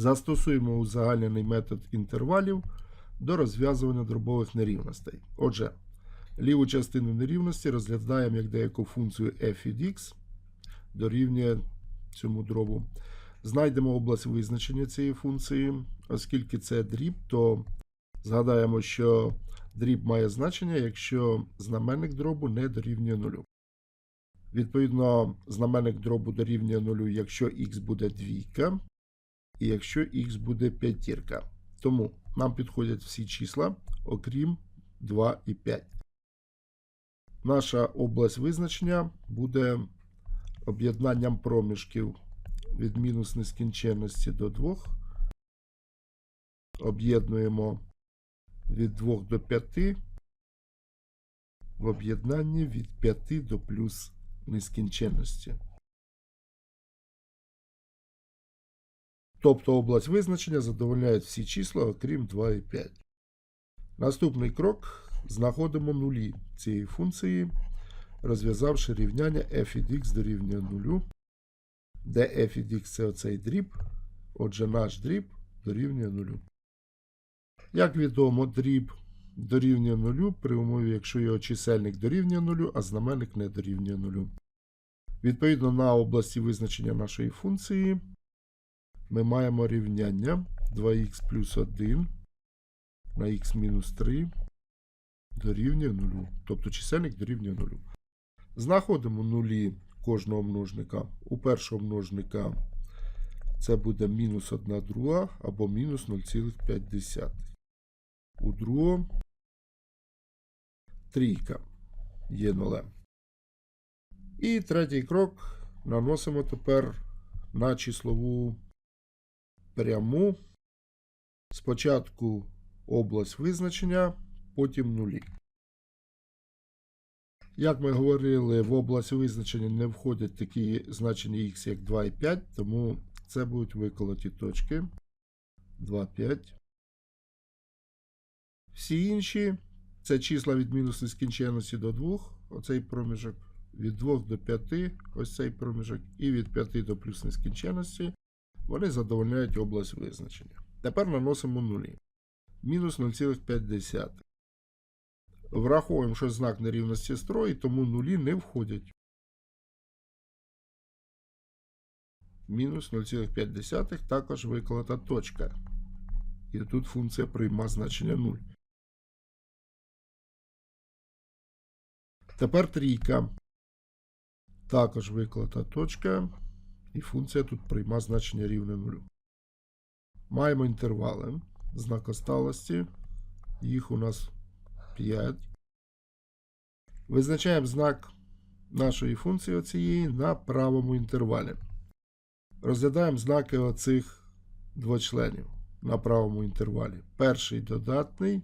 Застосуємо узагальнений метод інтервалів до розв'язування дробових нерівностей. Отже, ліву частину нерівності розглядаємо як деяку функцію f від x дорівнює цьому дробу. Знайдемо область визначення цієї функції. Оскільки це дріб, то згадаємо, що дріб має значення, якщо знаменник дробу не дорівнює нулю. Відповідно, знаменник дробу дорівнює нулю, якщо х буде двійка, і якщо х буде п'ятірка. Тому нам підходять всі числа, окрім 2 і 5. Наша область визначення буде об'єднанням проміжків від мінус нескінченності до 2. Об'єднуємо від 2 до 5 в об'єднанні від 5 до плюс нескінченності. Тобто область визначення задовольняє всі числа, окрім 2 і 5. Наступний крок знаходимо нулі цієї функції, розв'язавши рівняння f від x дорівнює 0, де f від x це оцей дріб, отже наш дріб дорівнює 0. Як відомо, дріб дорівнює 0 при умові, якщо його чисельник дорівнює 0, а знаменник не дорівнює 0. Відповідно на області визначення нашої функції ми маємо рівняння 2х плюс 1 на х мінус 3 дорівнює 0. Тобто чисельник дорівнює 0. Знаходимо нулі кожного множника. У першого множника це буде мінус 1 друга або мінус 0,5. У другого трійка є нулем. І третій крок наносимо тепер на числову пряму. Спочатку область визначення, потім нулі. Як ми говорили, в область визначення не входять такі значення x, як 2 і 5, тому це будуть виколоті точки 2, 5. Всі інші це числа від мінус нескінченності до 2, оцей проміжок, від 2 до 5, ось цей проміжок, і від 5 до плюс нескінченності, вони задовольняють область визначення. Тепер наносимо нулі. Мінус 0,5. Враховуємо, що знак нерівності строї, тому нулі не входять. Мінус 0,5 також виклата точка. І тут функція прийма значення 0. Тепер трійка. Також виклата точка. І функція тут прийма значення рівне 0. Маємо інтервали. Знак осталості. Їх у нас 5. Визначаємо знак нашої функції оцієї на правому інтервалі. Розглядаємо знаки оцих двочленів на правому інтервалі. Перший додатний,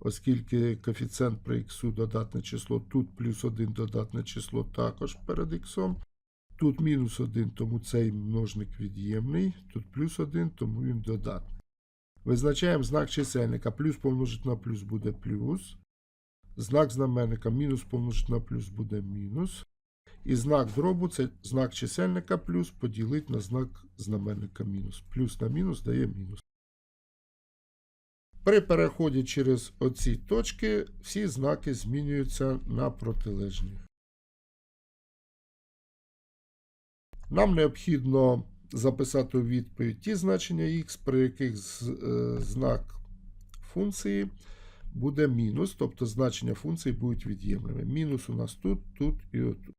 оскільки коефіцієнт при х додатне число, тут плюс 1 додатне число також перед х. Тут мінус 1, тому цей множник від'ємний. Тут плюс 1, тому він додатний. Визначаємо знак чисельника. Плюс помножити на плюс буде плюс. Знак знаменника мінус помножити на плюс буде мінус. І знак дробу це знак чисельника плюс поділити на знак знаменника мінус. Плюс на мінус дає мінус. При переході через оці точки всі знаки змінюються на протилежні. Нам необхідно записати у відповідь ті значення х, при яких е, знак функції буде мінус, тобто значення функції будуть від'ємними. Мінус у нас тут, тут і отут.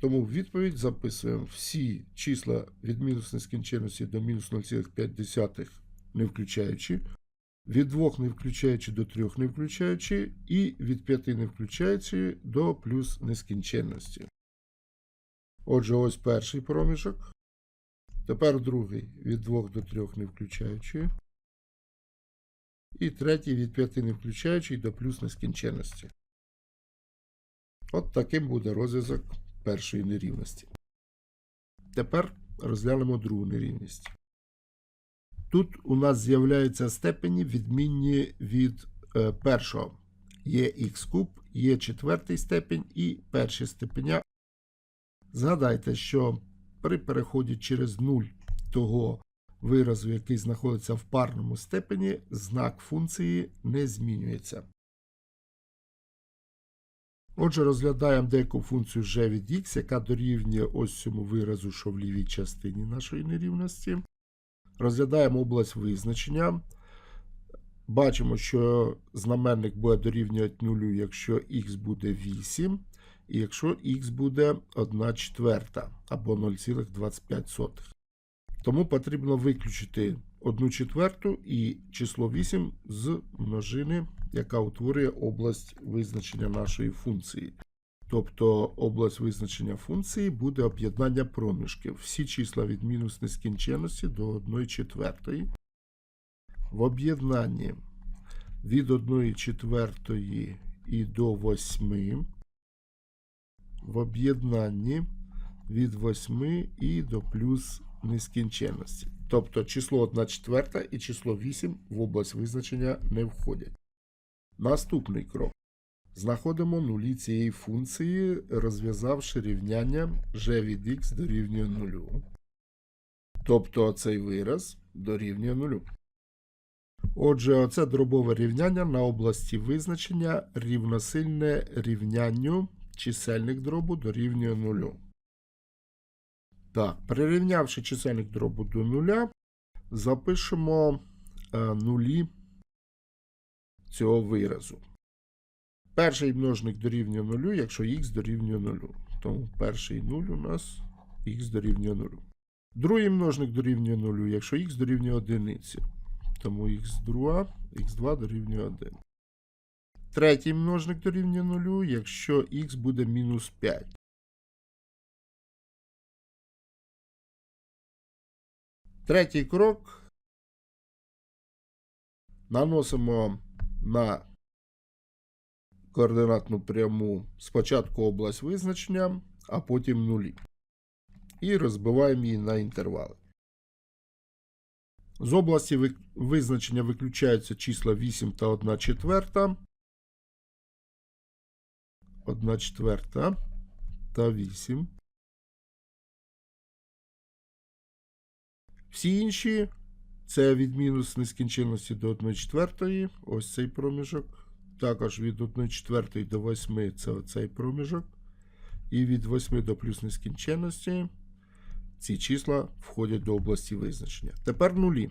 Тому в відповідь записуємо всі числа від мінус нескінченності до мінус 0,5 не включаючи, від 2 не включаючи до 3 не включаючи, і від 5 не включаючи до плюс нескінченності. Отже, ось перший проміжок. Тепер другий від 2 до 3 не включаючи. І третій від 5 не включаючи до плюс нескінченності. От таким буде розв'язок першої нерівності. Тепер розглянемо другу нерівність. Тут у нас з'являються степені відмінні від е, першого. Є х куб, є четвертий степень і перші степеня. Згадайте, що при переході через 0 того виразу, який знаходиться в парному степені, знак функції не змінюється. Отже, розглядаємо деяку функцію g від x, яка дорівнює ось цьому виразу, що в лівій частині нашої нерівності. Розглядаємо область визначення. Бачимо, що знаменник буде дорівнювати 0, якщо х буде 8, і якщо х буде 1 четверта або 0,25. Тому потрібно виключити 1 четверту і число 8 з множини, яка утворює область визначення нашої функції. Тобто область визначення функції буде об'єднання проміжків. Всі числа від мінус нескінченності до 1 четвертої. В об'єднанні від 1 четвертої і до 8. В об'єднанні від 8 і до плюс нескінченності. Тобто число 1 четверта і число 8 в область визначення не входять. Наступний крок. Знаходимо нулі цієї функції, розв'язавши рівняння g від x дорівнює 0. Тобто цей вираз дорівнює 0. Отже, оце дробове рівняння на області визначення рівносильне рівнянню чисельник дробу дорівнює 0. Так, прирівнявши чисельник дробу до 0, запишемо е, нулі цього виразу. Перший множник дорівнює 0, якщо х дорівнює 0. Тому перший 0 у нас х дорівнює 0. Другий множник дорівнює 0, якщо х дорівнює 1. Тому х2, х2 дорівнює 1. Третій множник дорівнює 0, якщо х буде мінус 5. Третій крок. Наносимо на координатну пряму спочатку область визначення, а потім нулі. І розбиваємо її на інтервали. З області визначення виключаються числа 8 та 1 четверта. 1 четверта та 8. Всі інші це від мінус нескінченності до 1 четвертої. Ось цей проміжок. Також від 1 четвертої до 8 це оцей проміжок. І від 8 до плюс нескінченності ці числа входять до області визначення. Тепер нулі.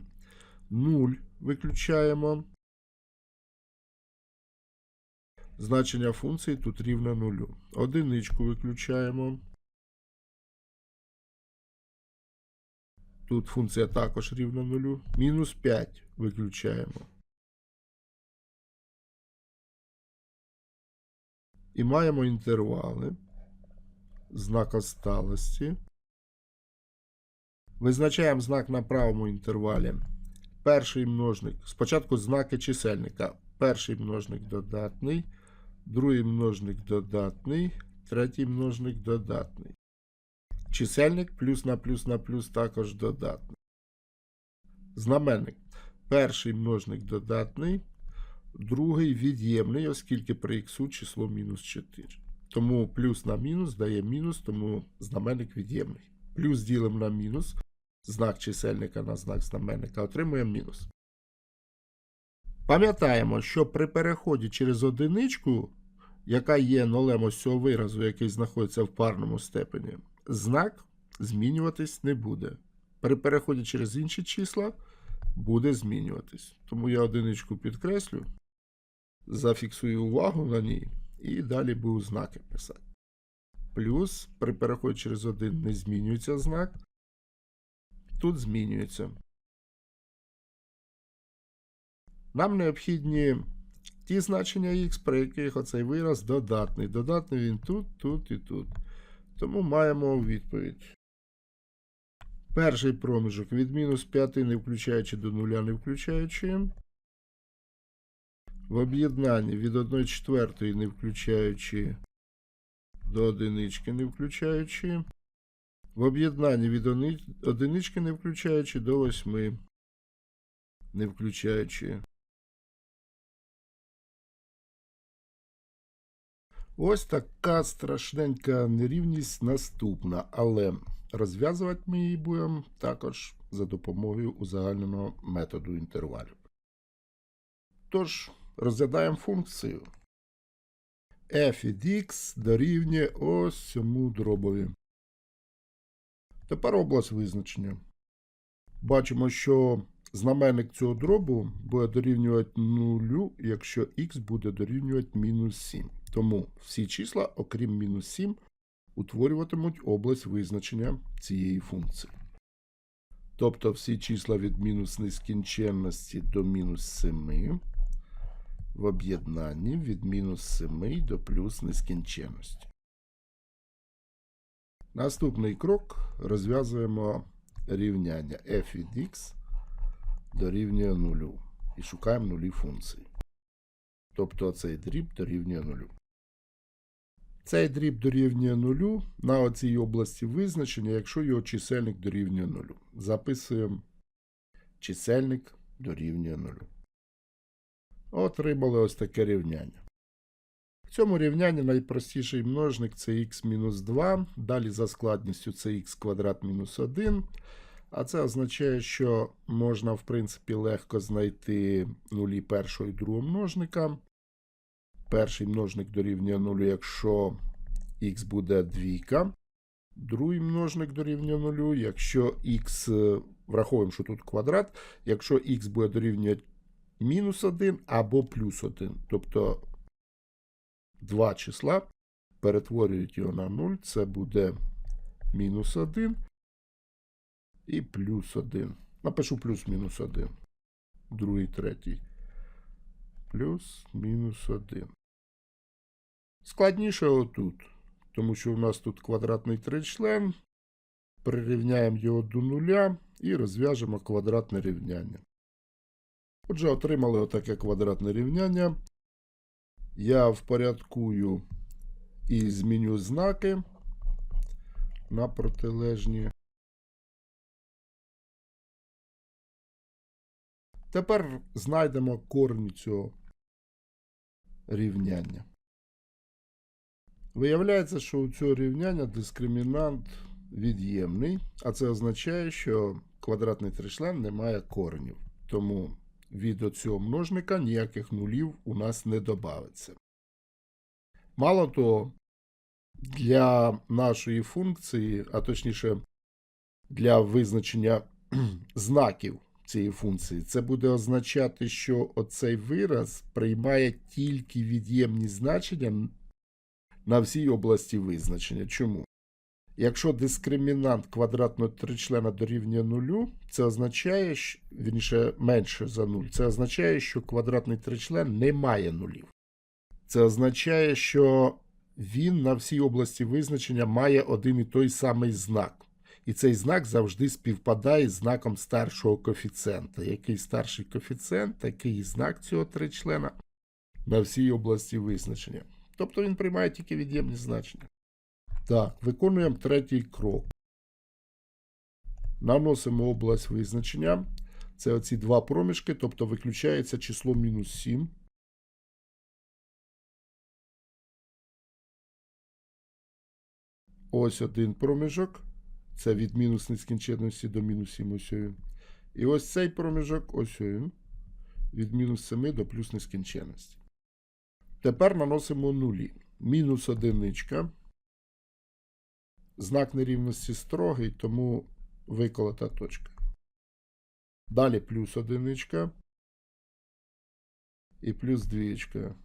0 виключаємо. Значення функції тут рівне 0. Одиничку виключаємо. Тут функція також рівна 0. Мінус 5 виключаємо. І маємо інтервали. Знак осталості. Визначаємо знак на правому інтервалі. Перший множник. Спочатку знаки чисельника. Перший множник додатний, другий множник додатний, третій множник додатний. Чисельник плюс на плюс на плюс також додатний. Знаменник. Перший множник додатний, другий від'ємний, оскільки при х число мінус 4. Тому плюс на мінус дає мінус, тому знаменник від'ємний. Плюс ділимо на мінус, знак чисельника на знак знаменника, отримуємо мінус. Пам'ятаємо, що при переході через одиничку, яка є нолем ось цього виразу, який знаходиться в парному степені, знак змінюватись не буде. При переході через інші числа буде змінюватись. Тому я одиничку підкреслю, зафіксую увагу на ній і далі буду знаки писати. Плюс при переході через один не змінюється знак. Тут змінюється. Нам необхідні ті значення х, при яких оцей вираз додатний. Додатний він тут, тут і тут. Тому маємо відповідь. Перший проміжок від мінус 5 не включаючи до 0 не включаючи. В об'єднанні від 1 четвертої не включаючи до одинички не включаючи. В об'єднанні від одини- одинички не включаючи до 8 не включаючи. Ось така страшненька нерівність наступна. Але розв'язувати ми її будемо також за допомогою узагальненого методу інтервалів. Тож, розглядаємо функцію f від x дорівнює ось цьому дробові. Тепер область визначення. Бачимо, що знаменник цього дробу буде дорівнювати 0, якщо х буде дорівнювати мінус 7. Тому всі числа, окрім мінус 7, утворюватимуть область визначення цієї функції. Тобто всі числа від мінус нескінченності до мінус 7 в об'єднанні від мінус 7 до плюс нескінченності. Наступний крок розв'язуємо рівняння f від x дорівнює 0 і шукаємо нулі функції. Тобто цей дріб дорівнює 0. Цей дріб дорівнює 0 на оцій області визначення, якщо його чисельник дорівнює 0. Записуємо чисельник дорівнює 0. Отримали ось таке рівняння. В цьому рівнянні найпростіший множник це х-2, далі за складністю це х квадрат мінус 1. А це означає, що можна, в принципі, легко знайти нулі першого і другого множника. Перший множник дорівнює 0, якщо х буде двійка. Другий множник дорівнює 0, якщо х, враховуємо, що тут квадрат, якщо х буде дорівнювати мінус 1 або плюс 1. Тобто два числа перетворюють його на 0, це буде мінус 1 і плюс 1. Напишу плюс мінус 1. Другий, третій. Плюс мінус 1. Складніше отут, тому що у нас тут квадратний тричлен. Прирівняємо його до нуля і розв'яжемо квадратне рівняння. Отже, отримали отаке квадратне рівняння. Я впорядкую і зміню знаки на протилежні. Тепер знайдемо корінь цього рівняння. Виявляється, що у цього рівняння дискримінант від'ємний, а це означає, що квадратний тричлен не має коренів. Тому від цього множника ніяких нулів у нас не додається. Мало того, для нашої функції, а точніше, для визначення знаків цієї функції, це буде означати, що оцей вираз приймає тільки від'ємні значення на всій області визначення. Чому? Якщо дискримінант квадратного тричлена дорівнює нулю, це означає, що, вірніше, менше за нуль, це означає, що квадратний тричлен не має нулів. Це означає, що він на всій області визначення має один і той самий знак. І цей знак завжди співпадає з знаком старшого коефіцієнта. Який старший коефіцієнт, такий знак цього тричлена на всій області визначення. Тобто він приймає тільки від'ємні значення. Так, виконуємо третій крок. Наносимо область визначення. Це оці два проміжки, тобто виключається число мінус 7. Ось один проміжок. Це від мінус нескінченності до мінус 7 ось він. І ось цей проміжок, ось він. Від мінус 7 до плюс нескінченності. Тепер наносимо нулі. Мінус одиничка. Знак нерівності строгий, тому виколота точка. Далі плюс одиничка. І плюс двічка.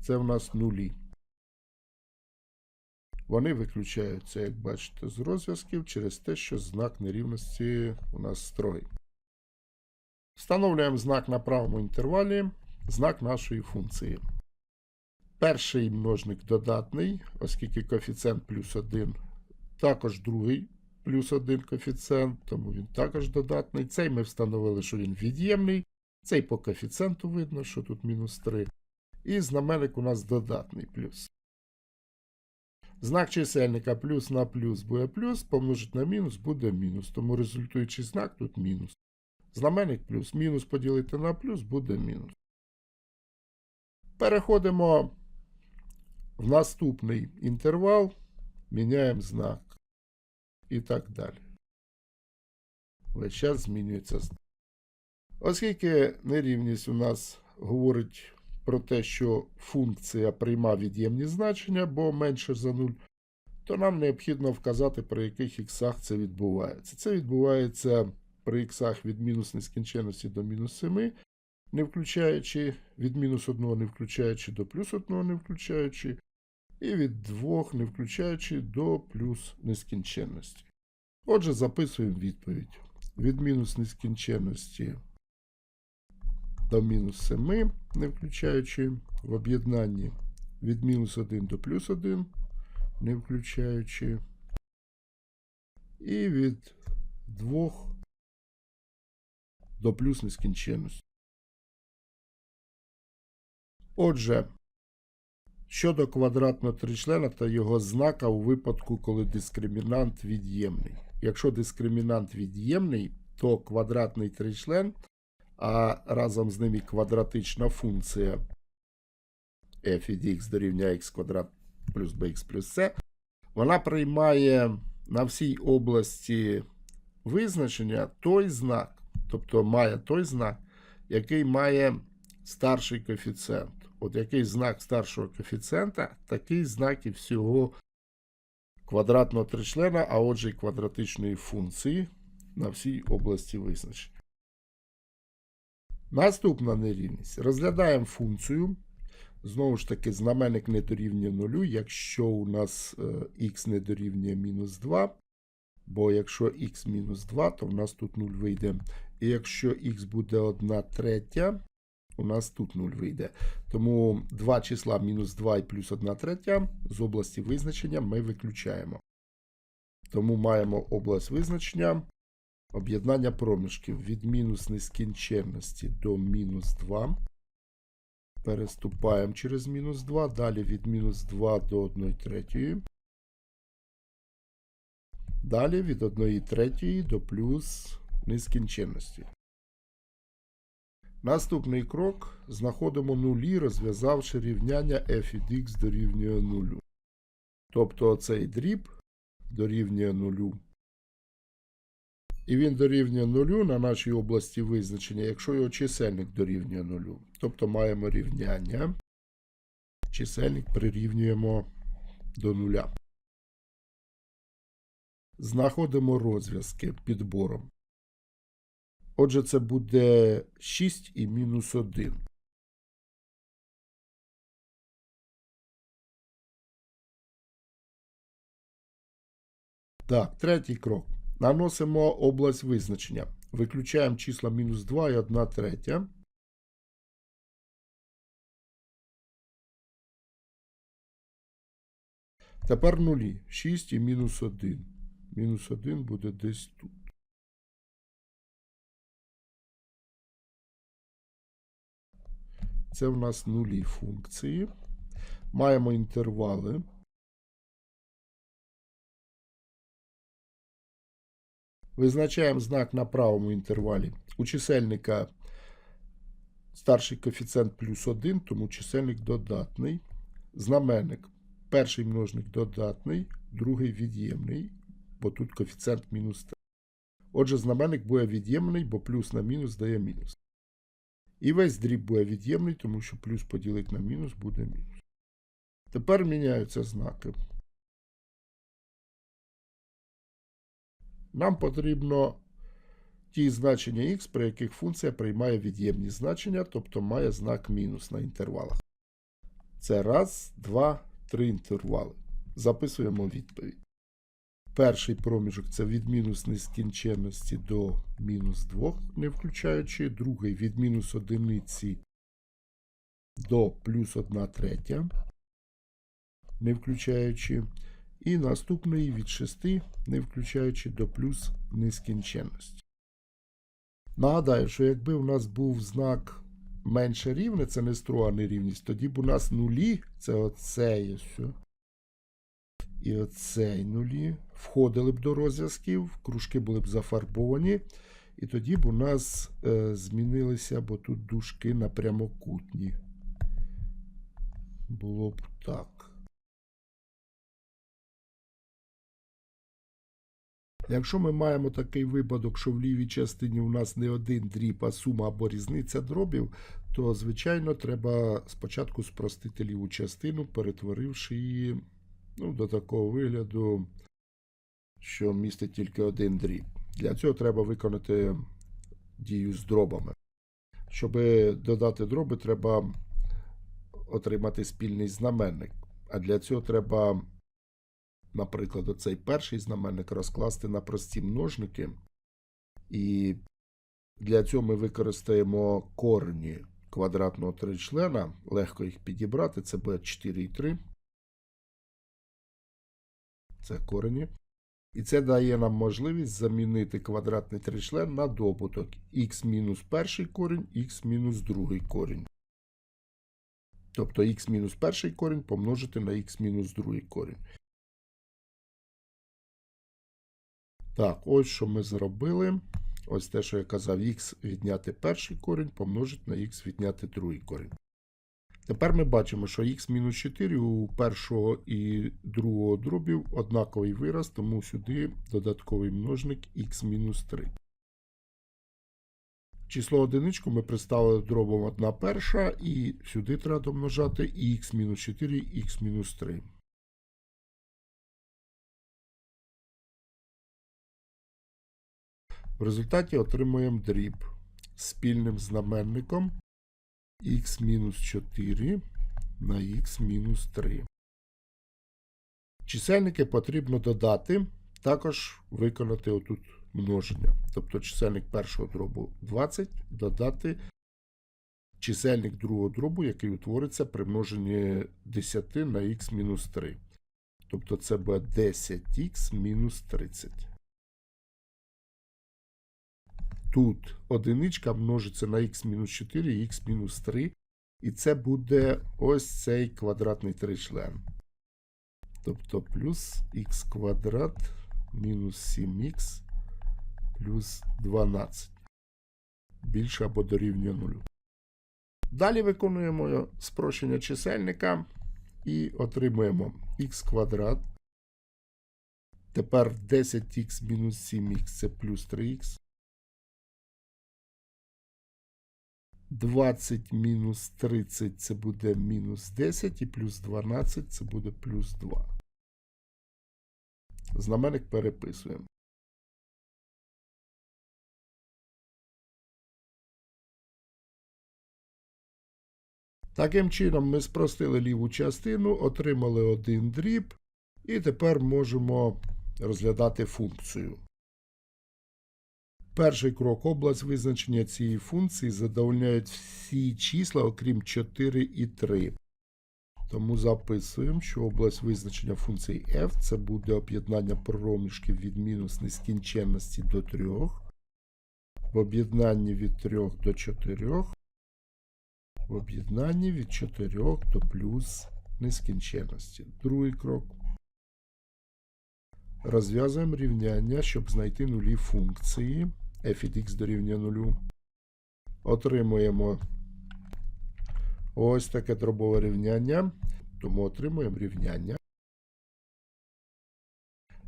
Це в нас нулі. Вони виключаються, як бачите, з розв'язків через те, що знак нерівності у нас строгий. Встановлюємо знак на правому інтервалі, знак нашої функції. Перший множник додатний, оскільки коефіцієнт плюс 1, також другий плюс 1 коефіцієнт, тому він також додатний. Цей ми встановили, що він від'ємний. Цей по коефіцієнту видно, що тут мінус 3. І знаменник у нас додатний плюс. Знак чисельника плюс на плюс буде плюс, помножить на мінус буде мінус. Тому результуючий знак тут мінус. Знаменник плюс мінус поділити на плюс буде мінус. Переходимо в наступний інтервал. міняємо знак і так далі. Весь час змінюється знак. Оскільки нерівність у нас говорить про те, що функція прийма від'ємні значення, бо менше за 0, то нам необхідно вказати, при яких іксах це відбувається. Це відбувається при іксах від мінус нескінченності до мінус 7, не включаючи від мінус 1 не включаючи до плюс 1 не включаючи, і від 2 не включаючи до плюс нескінченності. Отже, записуємо відповідь. Від мінус нескінченності до мінус 7, не включаючи в об'єднанні від мінус 1 до плюс 1, не включаючи, і від 2 до плюс нескінченності. Отже, щодо квадратного тричлена та його знака у випадку, коли дискримінант від'ємний. Якщо дискримінант від'ємний, то квадратний тричлен, а разом з ним і квадратична функція f від x дорівнює x квадрат плюс bx плюс c, вона приймає на всій області визначення той знак, тобто має той знак, який має старший коефіцієнт. От який знак старшого коефіцієнта, такий знак і всього квадратного тричлена, а отже і квадратичної функції на всій області визначення. Наступна нерівність. Розглядаємо функцію. Знову ж таки, знаменник не дорівнює нулю, якщо у нас х не дорівнює мінус 2. Бо якщо х мінус 2, то в нас тут 0 вийде. І якщо х буде 1 третя, у нас тут 0 вийде. Тому два числа мінус 2 і плюс 1 третя з області визначення ми виключаємо. Тому маємо область визначення об'єднання проміжків від мінус нескінченності до мінус 2. Переступаємо через мінус 2. Далі від мінус 2 до 1 третьої. Далі від 1 третьої до плюс нескінченності. Наступний крок. Знаходимо нулі, розв'язавши рівняння f від x дорівнює 0. Тобто цей дріб дорівнює 0. І він дорівнює 0 на нашій області визначення, якщо його чисельник дорівнює 0. Тобто маємо рівняння. Чисельник прирівнюємо до 0. Знаходимо розв'язки підбором. Отже, це буде 6 і мінус 1. Так, третій крок. Наносимо область визначення. Виключаємо числа мінус 2 і 1 третя. Тепер нулі. 6 і мінус 1. Мінус 1 буде десь тут. Це в нас нулі функції. Маємо інтервали. Визначаємо знак на правому інтервалі. У чисельника старший коефіцієнт плюс 1, тому чисельник додатний. Знаменник. Перший множник додатний, другий від'ємний, бо тут коефіцієнт мінус 3. Отже, знаменник буде від'ємний, бо плюс на мінус дає мінус. І весь дріб буде від'ємний, тому що плюс поділити на мінус буде мінус. Тепер міняються знаки. Нам потрібно ті значення х, при яких функція приймає від'ємні значення, тобто має знак мінус на інтервалах. Це раз, два, три інтервали. Записуємо відповідь. Перший проміжок це від мінус нескінченності до мінус 2, не включаючи. Другий від мінус одиниці до плюс 1 третя, не включаючи. І наступний від 6, не включаючи до плюс нескінченності. Нагадаю, що якби у нас був знак менше рівне, це не струга нерівність, тоді б у нас нулі, це оцей все. І оцей нулі входили б до розв'язків, кружки були б зафарбовані. І тоді б у нас е, змінилися, бо тут дужки на прямокутні. Було б так. Якщо ми маємо такий випадок, що в лівій частині у нас не один дріб, а сума або різниця дробів, то, звичайно, треба спочатку спростити ліву частину, перетворивши її ну, до такого вигляду, що містить тільки один дріб. Для цього треба виконати дію з дробами. Щоб додати дроби, треба отримати спільний знаменник. А для цього треба, наприклад, оцей перший знаменник розкласти на прості множники. І для цього ми використаємо корені квадратного тричлена. Легко їх підібрати. Це буде 4 і 3. Це корені. І це дає нам можливість замінити квадратний тричлен на добуток х мінус перший корінь, х мінус другий корінь. Тобто х мінус перший корінь помножити на х мінус другий корінь. Так, ось що ми зробили. Ось те, що я казав, х відняти перший корінь, помножити на х відняти другий корінь. Тепер ми бачимо, що х-4 у першого і другого дробів однаковий вираз, тому сюди додатковий множник х-3. Число одиничку ми представили дробом 1 перша, і сюди треба домножати і х-4, і х-3. В результаті отримуємо дріб спільним знаменником х-4 на х-3. Чисельники потрібно додати, також виконати отут множення. Тобто чисельник першого дробу 20 додати чисельник другого дробу, який утвориться при множенні 10 на х-3. Тобто це буде 10х мінус 30. Тут одиничка множиться на х-4 і х-3. І це буде ось цей квадратний тричлен. Тобто плюс х квадрат мінус 7х плюс 12. Більше або дорівнює 0. Далі виконуємо спрощення чисельника і отримуємо х квадрат. Тепер 10х мінус 7х це плюс 3х. 20 мінус 30 це буде мінус 10 і плюс 12 це буде плюс 2. Знаменник переписуємо. Таким чином ми спростили ліву частину, отримали один дріб, і тепер можемо розглядати функцію. Перший крок область визначення цієї функції задовольняють всі числа, окрім 4 і 3. Тому записуємо, що область визначення функції f це буде об'єднання проміжків від мінус нескінченності до 3, в об'єднанні від 3 до 4, в об'єднанні від 4 до плюс нескінченності. Другий крок. Розв'язуємо рівняння, щоб знайти нулі функції f від x дорівнює 0. Отримуємо ось таке дробове рівняння. Тому отримуємо рівняння,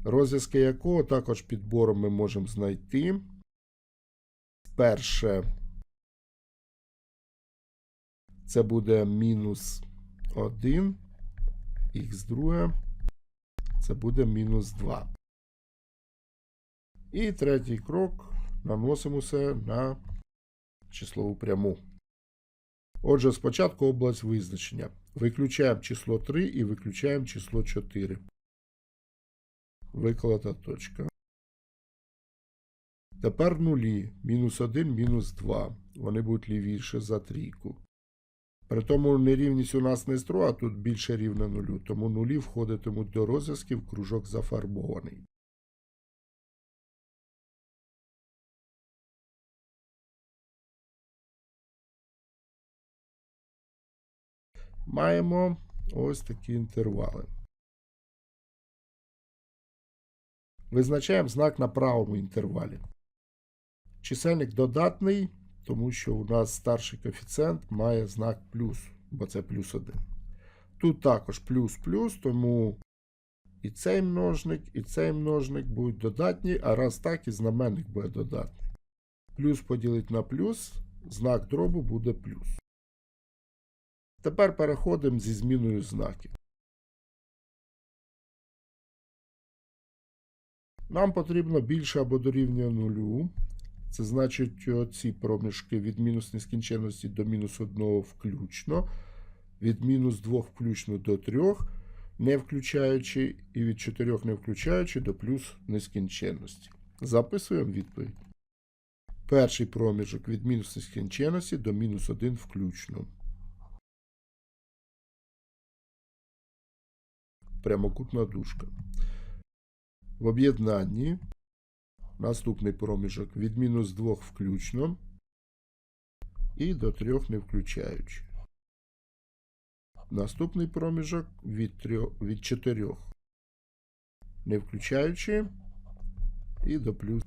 розв'язки якого також підбором ми можемо знайти. Перше, це буде мінус 1, х друге, це буде мінус 2. І третій крок наносимо все на числову пряму. Отже, спочатку область визначення. Виключаємо число 3 і виключаємо число 4. Викладена точка. Тепер нулі. Мінус 1, мінус 2. Вони будуть лівіше за трійку. При тому нерівність у нас не стро, а тут більше рівне нулю. Тому нулі входитимуть до розв'язків, кружок зафарбований. Маємо ось такі інтервали. Визначаємо знак на правому інтервалі. Чисельник додатний, тому що у нас старший коефіцієнт має знак плюс, бо це плюс 1. Тут також плюс плюс, тому і цей множник, і цей множник будуть додатні, а раз так, і знаменник буде додатний. Плюс поділити на плюс, знак дробу буде плюс. Тепер переходимо зі зміною знаків. Нам потрібно більше або дорівнює нулю. Це значить ці проміжки від мінус нескінченності до мінус 1 включно, від мінус 2 включно до 3, не включаючи, і від 4 не включаючи до плюс нескінченності. Записуємо відповідь. Перший проміжок від мінус нескінченності до мінус 1 включно. Прямокутна дужка. В об'єднанні наступний проміжок від мінус 2 включно і до 3 не включаючи. Наступний проміжок від, 3, від 4 не включаючи і до плюс